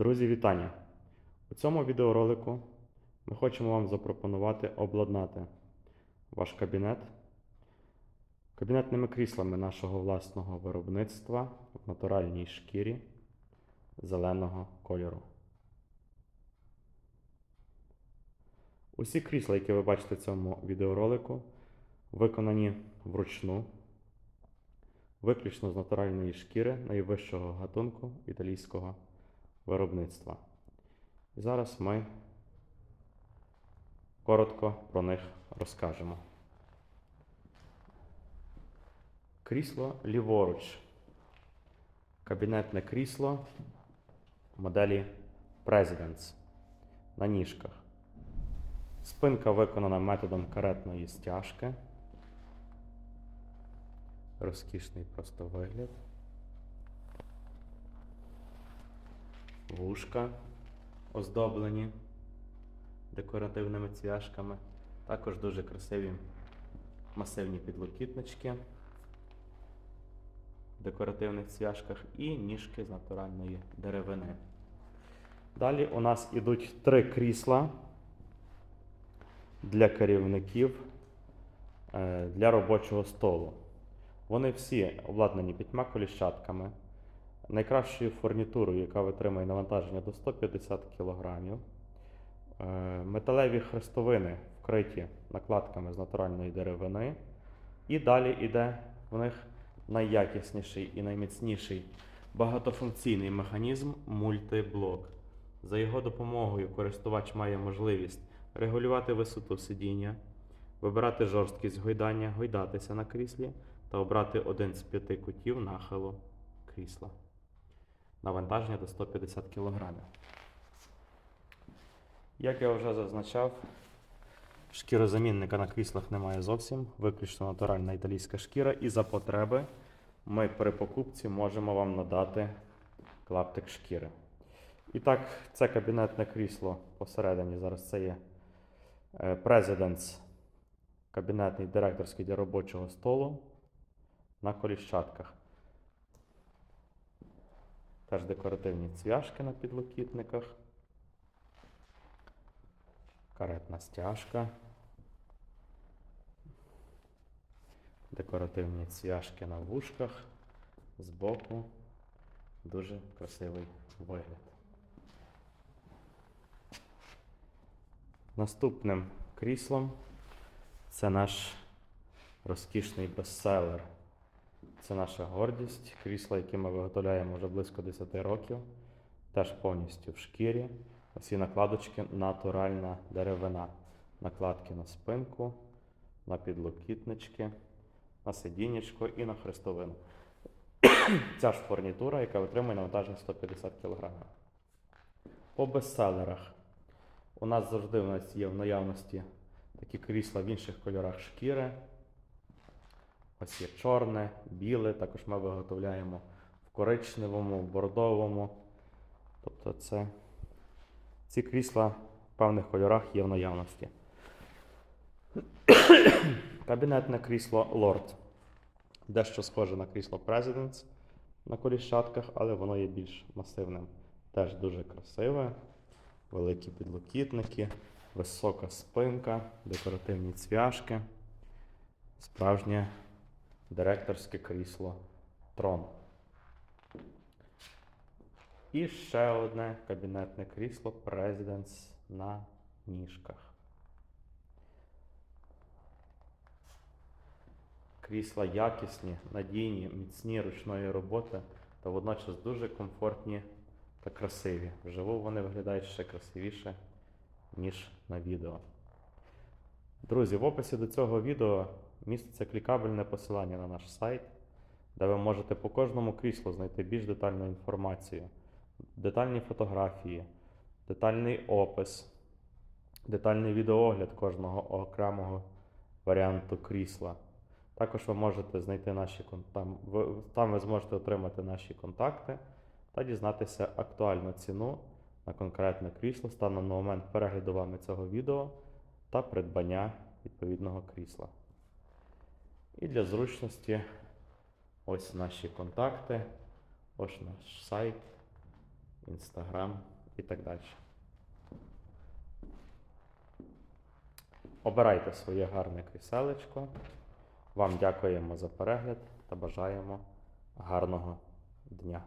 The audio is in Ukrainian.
Друзі, вітання! У цьому відеоролику ми хочемо вам запропонувати обладнати ваш кабінет кабінетними кріслами нашого власного виробництва в натуральній шкірі зеленого кольору. Усі крісла, які ви бачите в цьому відеоролику, виконані вручну, виключно з натуральної шкіри найвищого гатунку італійського виробництва. І зараз ми коротко про них розкажемо. Крісло ліворуч. Кабінетне крісло моделі Presidents на ніжках. Спинка виконана методом каретної стяжки. Розкішний просто вигляд. Вушка оздоблені декоративними цвяшками. Також дуже красиві масивні підлокітнички в декоративних цвяшках і ніжки з натуральної деревини. Далі у нас ідуть три крісла для керівників е, для робочого столу. Вони всі обладнані п'ятьма коліщатками, найкращою фурнітурою, яка витримує навантаження до 150 кг. Е, Металеві хрестовини вкриті накладками з натуральної деревини. І далі йде в них найякісніший і найміцніший багатофункційний механізм мультиблок. За його допомогою користувач має можливість регулювати висоту сидіння, вибирати жорсткість гойдання, гойдатися на кріслі та обрати один з п'яти кутів нахилу крісла. Навантаження до 150 кг. Як я вже зазначав, шкірозамінника на кріслах немає зовсім, виключно натуральна італійська шкіра, і за потреби ми при покупці можемо вам надати клаптик шкіри. І так, це кабінетне крісло посередині. Зараз це є е, President's кабінетний директорський для робочого столу на коліщатках. Теж декоративні цвяшки на підлокітниках. Каретна стяжка. Декоративні цвяшки на вушках. Збоку. Дуже красивий вигляд. Наступним кріслом це наш розкішний бестселер. Це наша гордість. Крісло, яке ми виготовляємо вже близько 10 років. Теж повністю в шкірі. Усі накладочки натуральна деревина. Накладки на спинку, на підлокітнички, на сидіннячко і на хрестовину. Ця ж фурнітура, яка витримує навантаження 150 кг. По бестселерах. У нас завжди в нас є в наявності такі крісла в інших кольорах шкіри. Ось є чорне, біле, також ми виготовляємо в коричневому, в бордовому. Тобто це ці крісла в певних кольорах є в наявності. Кабінетне крісло Lord. Дещо схоже на крісло Presidents на коліщатках, але воно є більш масивним. Теж дуже красиве. Великі підлокітники, висока спинка, декоративні цвяшки, справжнє директорське крісло Трон. І ще одне кабінетне крісло Presidents на ніжках. Крісла якісні, надійні, міцні ручної роботи та водночас дуже комфортні та красиві. Вживу вони виглядають ще красивіше, ніж на відео. Друзі, в описі до цього відео міститься клікабельне посилання на наш сайт, де ви можете по кожному кріслу знайти більш детальну інформацію, детальні фотографії, детальний опис, детальний відеоогляд кожного окремого варіанту крісла. Також ви можете знайти наші там, ви- там ви зможете отримати наші контакти та дізнатися актуальну ціну на конкретне крісло станом на момент перегляду вами цього відео та придбання відповідного крісла. І для зручності ось наші контакти, ось наш сайт Інстаграм і так далі. Обирайте своє гарне кріселечко. Вам дякуємо за перегляд та бажаємо гарного дня.